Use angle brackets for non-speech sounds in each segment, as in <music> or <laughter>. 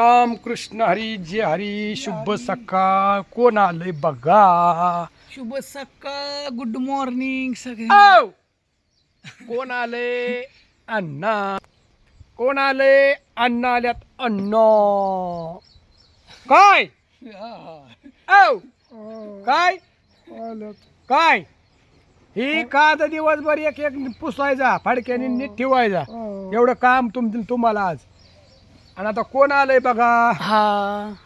राम कृष्ण हरी जय हरी शुभ सकाळ. कोण आलंय बघा. शुभ सकाळ गुड मॉर्निंग सगळे आव! कोण आले अण्णा. कोण आले अण्णा आल्यात अण्णा. काय? आव! काय? काय? ही का तर दिवसभर एक एक पुसायचा फाडक्याने नीट ठेवायचा. एवढं काम तुम तुम्हाला आज. आणि आता कोण आलंय बघा? हा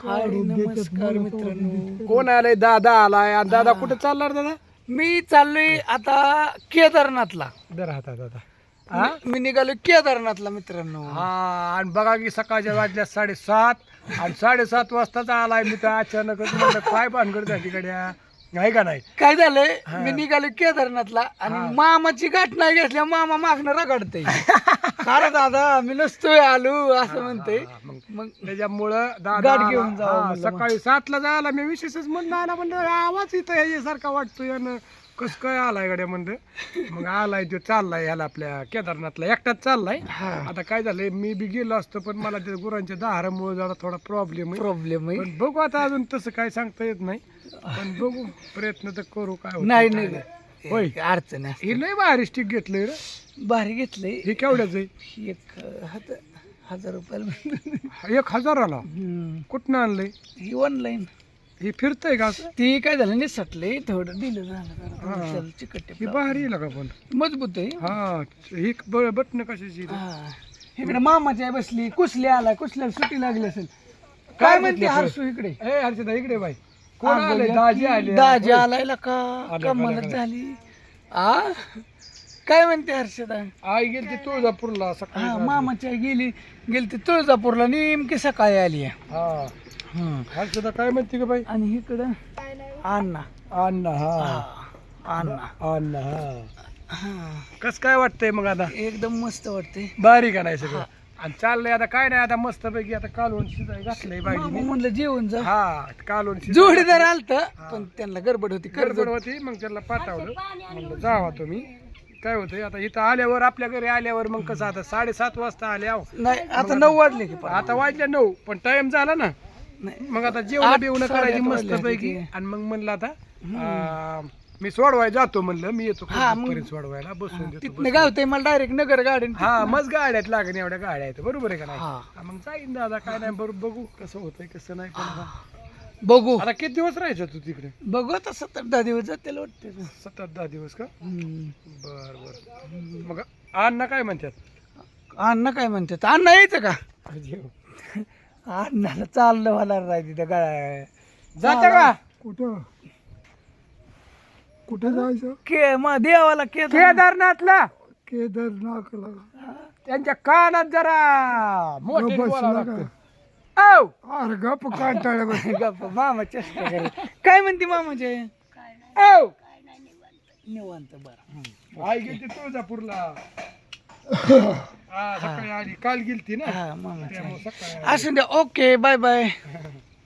हाय नमस्कार मित्रांनो. कोण आलंय? दादा आलाय. आणि दादा कुठे चालणार दादा? मी चाललोय आता केदारनाथला. दर हातात दादा. हा मी निघालो केदारनाथला मित्रांनो. हा आणि बघा की सकाळच्या वाजल्या साडेसात. आणि साडेसात वाजताच आलाय मी तर अचानकच म्हणलं काय भानगड झाली गड्या? आहे का नाही? काय झालंय? मी निघालो केदारनाथला आणि मामाची गाठ नाही घेतल्या मामा मागणं रगडते अरे <laughs> दादा? मी नसतोय आलो असं म्हणते मग त्याच्यामुळं दादा गाठ. घेऊन म्हणलं सकाळी सातला जायला मी विशेषच म्हणलं आला म्हणलं आवाज इथं याच्यासारखा वाटतोय आणि कस काय आलाय गड्या म्हणलं मग आलाय तो चाललाय ह्याला आपल्या केदारनाथला. एकटाच चाललाय. हा. आता काय झालंय मी बी गेलो असतो पण मला ते गुरांच्या दाहारामुळे जरा थोडा प्रॉब्लेम प्रॉब्लेम आहे. पण बघू आता अजून तसं काय सांगता येत नाही. पण बघू प्रयत्न तर करू काय होतं, नाही काय नाही. होय. अडचण आहे. हे लय भारी स्टिक घेतलंय रे. भारी घेतलंय. हे केवढ्याच आहे? एक हजार हजार रुपयाला. एक हजाराला? हम्म. कुठनं आणलंय? ही ऑनलाईन हे फिरतंय का असं? ती काय झालं निसटले थोडं दिलं झालं हा. चिकट ही. भारी आहे का पण? मजबूत आहे. हा ही बटन कशाची? हा. इकडे मामाची आई बसली कुसले आला कुसल्याला सुट्टी लागली असेल. काय म्हणते? हरसू इकडे? ए हर्षदा इकडे बाई. कोण आले. दाजी की? आले दाजी आलाय का आले. झाली? आ? काय म्हणते हर्षदा? आई गेली ती तुळजापूरला हा सकाळी मामाची आई गेली गेली ती तुळजापूरला. नेमकी सकाळी आली आहे. हा. हर्षदा काय म्हणते का बाई? आणि इकडं अण्णा. अण्णा हा. हा, अण्णा. अण्णा हा. कस काय वाटतंय मग आता? एकदम मस्त वाटते भारी का नाही सगळं? आणि चाललंय आता काय नाही आता मस्त पैकी आता कालवण शिजाय घातलंय बाई म्हणलं जेवण जा. हा कालवण शिजाय जोडीदार आलत पण त्यांना गडबड होती. गडबड होती मग त्याला पाठवलं. म्हणलं जावा तुम्ही. काय होतंय आता इथं आल्यावर आपल्या घरी आल्यावर मग कसं आता साडेसात वाजता आले आहो. नाही आता नऊ वाजले की पण. आता वाजल्या नऊ पण टाइम झाला ना. मग आता जेवण बिवणं करायची मस्त पैकी. आणि मग म्हणलं आता मी सोडवाय जातो म्हणलं मी येतो हा, मग- पर्यंत सोडवायला बसून देतो तिथनं गावते मला डायरेक्ट नगर गार्डन हा मग गाड्यात लागण एवढ्या गाड्या आहेत. बरोबर आहे का नाही? हा. हा, मग जाईन दादा काय नाही बरोबर बघू कसं होतंय कसं नाही पण आता. बघू. आता किती दिवस राहायचं तू तिकडे? बघू आता सत्तर दहा दिवस जातील वाटते. सात आठ दहा दिवस का. बर बर. मग अण्णा काय म्हणतात? अण्णा काय म्हणतात? अण्णा यायचं का. अण्णाला चाललं मला राय तिथं गाय जाता का? कुठं? कुठं जायचं? के मग देवाला के केदारनाथला. केदारनाथला. त्यांच्या कानात जरा मोठे गप्प बोलावं बसला लागतं. अरे गप कांटाळ्या बस. <laughs> गप्पा मामा चेष्टा काय म्हणते मामाचे औ! निवांत बरं. आई गेली तुळजापूरला. <laughs> सकाळी आली. काल गेलती ना? हा मामाचे त्यामुळे सकाळी असं द्या. Okay bye bye <laughs>